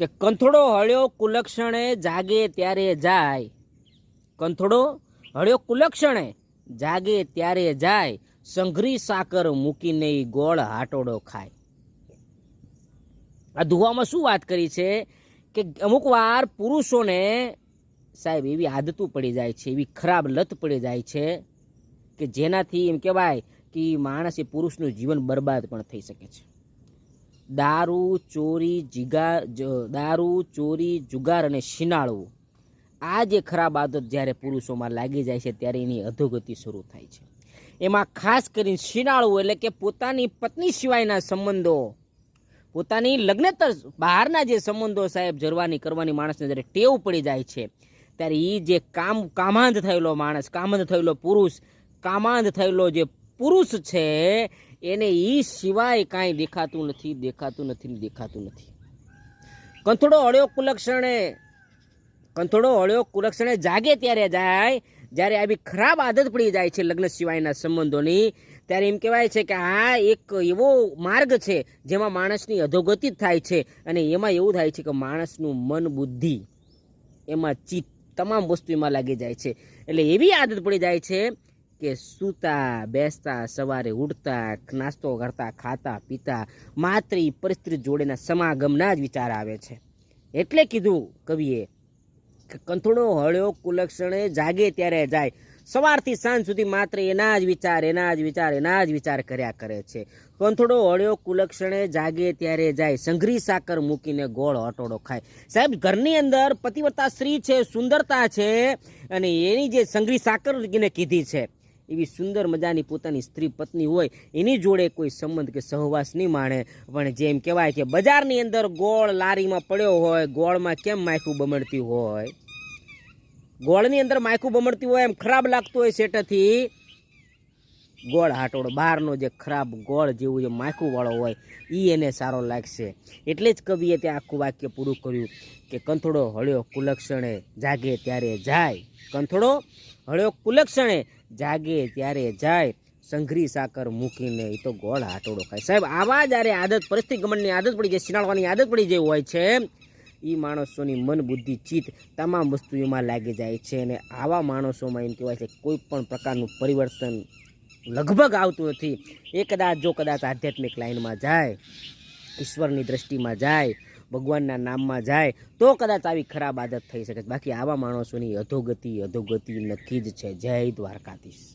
કે કંથોડો હળ્યો કુલક્ષણે જાગે ત્યારે જાય. કંથોડો હળ્યો કુલક્ષણે જાગે ત્યારે જાય. સંઘરી સાકર મૂકીને ગોળ હાટોડો ખાય. આ ધુવામાં શું વાત કરી છે? કે અમુક વાર પુરુષોને સાહેબ એવી આદતું પડી જાય છે, એવી ખરાબ લત પડી જાય છે કે જેનાથી એમ કહેવાય કે માણસ એ પુરુષનું જીવન બરબાદ પણ થઈ શકે છે. દારૂ, ચોરી, જીગા દારૂ, ચોરી, જુગાર અને શિનાળવું આ જે ખરાબ આદત જ્યારે પુરુષોમાં લાગી જાય છે ત્યારે એની અધોગતિ શરૂ થાય છે. એમાં ખાસ કરીને શિનાળવું એટલે કે પોતાની પત્ની સિવાયના સંબંધો. પોતાની લગ્નેતર બહારના જે સંબંધો સાહેબ જરવાની કરવાની માણસને જ્યારે ટેવ પડી જાય છે, ત્યારે એ જે કામ, કામાંધ થયેલો માણસ, કામાંધ થયેલો પુરુષ, કામાંધ થયેલો જે પુરુષ છે એને એ સિવાય કાંઈ દેખાતું નથી દેખાતું નથી દેખાતું નથી. કંથોડો હળ્યો કુલક્ષણે કંથોડો હળ્યો કુલક્ષણે જાગે ત્યારે જાય, જ્યારે આવી ખરાબ આદત પડી જાય છે લગ્ન સિવાયના સંબંધોની, ત્યારે એમ કહેવાય છે કે આ એક એવો માર્ગ છે જેમાં માણસની અધોગતિ થાય છે અને એમાં એવું થાય છે કે માણસનું મન બુદ્ધિ, એમાં ચિત્ત, તમામ વસ્તુ એમાં લાગી જાય છે. એટલે એવી આદત પડી જાય છે કે સૂતા, બેસતા, સવારે ઉઠતા, નાસ્તો કરતા, ખાતા, પીતા, માત્ર એ પરિસ્થિતિ જોડેના સમાગમના જ વિચાર આવે છે. એટલે કીધું કવિએ કંથોડો હળ્યો કુલક્ષણે જાગે ત્યારે જાય. સવારથી સાંજ સુધી માત્ર એના જ વિચાર, એના જ વિચાર, એના જ વિચાર કર્યા કરે છે. કંથોડો હળ્યો કુલક્ષણે જાગે ત્યારે જાય. સંઘરી સાકર મૂકીને ગોળ અટોડો ખાય. સાહેબ, ઘરની અંદર પતિવતા સ્ત્રી છે, સુંદરતા છે અને એની જે સંઘરી સાકર કીધી છે. એવી સુંદર મજાની પોતાની સ્ત્રી પત્ની હોય, એની જોડે કોઈ સંબંધ કે સહવાસ નહીં માણે. પણ જેમ કહેવાય કે બજારની અંદર ગોળ લારીમાં પડ્યો હોય, ગોળમાં કેમ માયખું બમડતી હોય? ગોળની અંદર માયખું બમડતી હોય એમ ખરાબ લાગતું હોય સેટેથી ગોળ હાટોડો, બહારનો જે ખરાબ ગોળ જેવું જે માખુંવાળો હોય એ એને સારો લાગશે. એટલે જ કવિએ ત્યાં આખું વાક્ય પૂરું કર્યું કે કંથોડો હળ્યો કુલક્ષણે જાગે ત્યારે જાય. કંથોડો હળ્યો કુલક્ષણે જાગે ત્યારે જાય. સંઘરી સાકર મૂકીને એ તો ગોળ હાટોડો ખાય. સાહેબ, આવા જ્યારે આદત, પરિસ્થિતિ ગમનની આદત પડી જાય શિનાળવાની આદત પડી જાય હોય છે એ માણસોની મન બુદ્ધિ ચિત્ત તમામ વસ્તુ એમાં લાગી જાય છે. અને આવા માણસોમાં એમ કહેવાય છે કોઈ પણ પ્રકારનું પરિવર્તન લગભગ આવતું નથી. એ કદાચ, જો કદાચ આધ્યાત્મિક લાઈનમાં જાય, ઈશ્વરની દ્રષ્ટિમાં જાય, ભગવાનના નામમાં જાય, તો કદાચ આવી ખરાબ આદત થઈ શકે બાકી આવા માણસોની અધોગતિ અધોગતિ નક્કી જ છે. જય દ્વારકાધીશ.